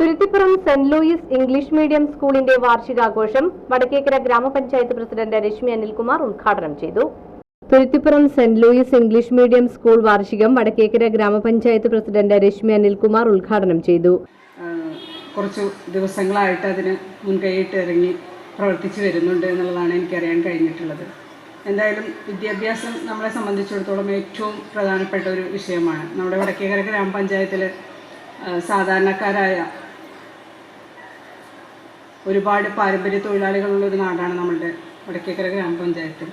Thuruthipuram Saint Louis English medium സ്കൂളിന്റെ വാർഷികാഘോഷം വടക്കേക്കര ഗ്രാമപഞ്ചായത്ത് പ്രസിഡന്റ് രശ്മി അനിൽകുമാർ ഉദ്ഘാടനം ചെയ്തു. Thuruthipuram Saint Louis English medium school വാർഷികം വടക്കേക്കര ഗ്രാമപഞ്ചായത്ത് പ്രസിഡന്റ് രശ്മി അനിൽകുമാർ ഉദ്ഘാടനം ചെയ്തു. കുറച്ച് ദിവസങ്ങളായിട്ട് അതിന് മുൻകൈയിട്ട് ഇറങ്ങി പ്രവർത്തിച്ചു വരുന്നുണ്ട് എന്നുള്ളതാണ് എനിക്കറിയാൻ കഴിഞ്ഞിട്ടുള്ളത്. എന്തായാലും വിദ്യാഭ്യാസം നമ്മളെ സംബന്ധിച്ചിടത്തോളം ഏറ്റവും പ്രധാനപ്പെട്ട ഒരു വിഷയമാണ്. നമ്മുടെ വടക്കേക്കര ഗ്രാമപഞ്ചായത്തിൽ സാധാരണക്കാരായ ഒരുപാട് പാരമ്പര്യ തൊഴിലാളികളുള്ള ഒരു നാടാണ് നമ്മളുടെ വടക്കേക്കര ഗ്രാമപഞ്ചായത്ത്.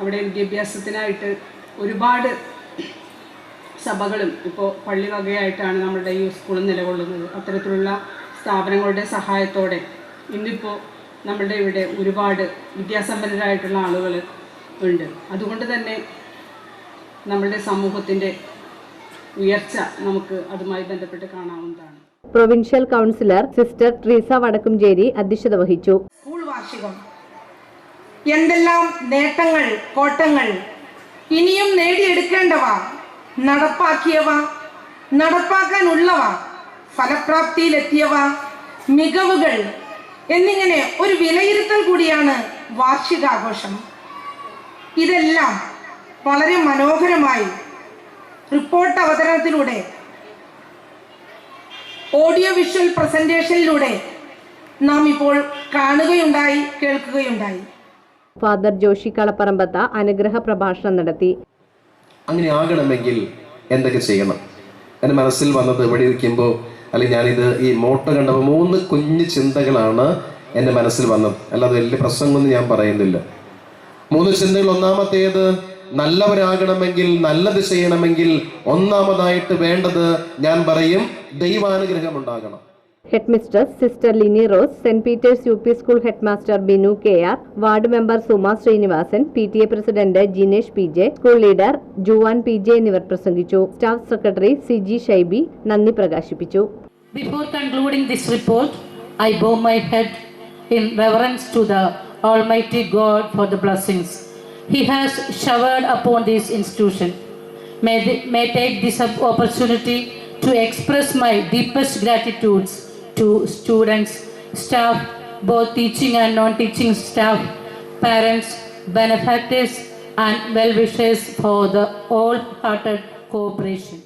അവിടെ വിദ്യാഭ്യാസത്തിനായിട്ട് ഒരുപാട് സഭകളും ഇപ്പോൾ പള്ളി വകയായിട്ടാണ് നമ്മുടെ ഈ സ്കൂൾ നിലകൊള്ളുന്നത്. അത്തരത്തിലുള്ള സ്ഥാപനങ്ങളുടെ സഹായത്തോടെ ഇന്നിപ്പോൾ നമ്മുടെ ഇവിടെ ഒരുപാട് വിദ്യാസമ്പന്നരായിട്ടുള്ള ആളുകൾ ഉണ്ട്. അതുകൊണ്ട് തന്നെ നമ്മുടെ സമൂഹത്തിന്റെ ഉയർച്ച നമുക്ക് അതുമായി ബന്ധപ്പെട്ട് കാണാവുന്നതാണ്. Provincial councillor sister Treesa Vadakkumchery അധ്യക്ഷത വഹിച്ചു. സ്കൂൾ വാർഷികം. എന്തെല്ലാം നേട്ടങ്ങൾ കോട്ടങ്ങൾ ഇനിയും നേടിയെടുക്കേണ്ടവ നടപ്പാക്കിയവ നടപ്പാക്കാനുള്ളവ ഫലപ്രാപ്തിയിലെത്തിയവ മികവുകൾ എന്നിങ്ങനെ ഒരു വിലയിരുത്തൽ കൂടിയാണ് വാർഷികാഘോഷം. ഇതെല്ലാം വളരെ മനോഹരമായി റിപ്പോർട്ട് അവതരണത്തിലൂടെ ഓഡിയോ വിഷ്വൽ പ്രസന്റേഷനിലൂടെ നാം ഇപ്പോൾ കാണുകയുണ്ടായി കേൾക്കുകയുണ്ടായി. ഫാദർ ജോഷി കളപ്പറമ്പത്ത അനുഗ്രഹ പ്രഭാഷണം നടത്തി. അങ്ങനെ ആകണമെങ്കിൽ എന്തൊക്കെ ചെയ്യണം? എന്റെ മനസ്സിൽ വന്നത് ഇവിടെ ഇരിക്കുമ്പോൾ അല്ലെങ്കിൽ ഞാനിത് ഈ മോട്ട കണ്ടപ്പോൾ മൂന്ന് കുഞ്ഞു ചിന്തകളാണ് എന്റെ മനസ്സിൽ വന്നത്. അല്ലാതെ വലിയ പ്രസംഗമൊന്നും ഞാൻ പറയുന്നില്ല. മൂന്ന് ചിന്തകൾ ഒന്നാമത്തേത് നല്ലവരാകണമെങ്കിൽ നല്ലത് ചെയ്യണമെങ്കിൽ ഒന്നാമതായിട്ട് വേണ്ടത് ഞാൻ പറയും ദൈവാനുഗ്രഹം ഉണ്ടാകണം headmistress sister Lini Rose Saint Peter's U P school headmaster Binu K R ward member Suma Sreenivasan P T A president Jinesh P J school leader Juan P J എന്നിവർ പ്രസംഗിച്ചു. Staff secretary C G Shaibi നന്ദി പ്രകാശിപ്പിച്ചു. Before concluding this report I bow my head in reverence to the almighty God for the blessings he has showered upon this institution may take this opportunity to express my deepest gratitudes to students, staff, both teaching and non-teaching staff, parents, benefactors, and well-wishers for the all-hearted cooperation.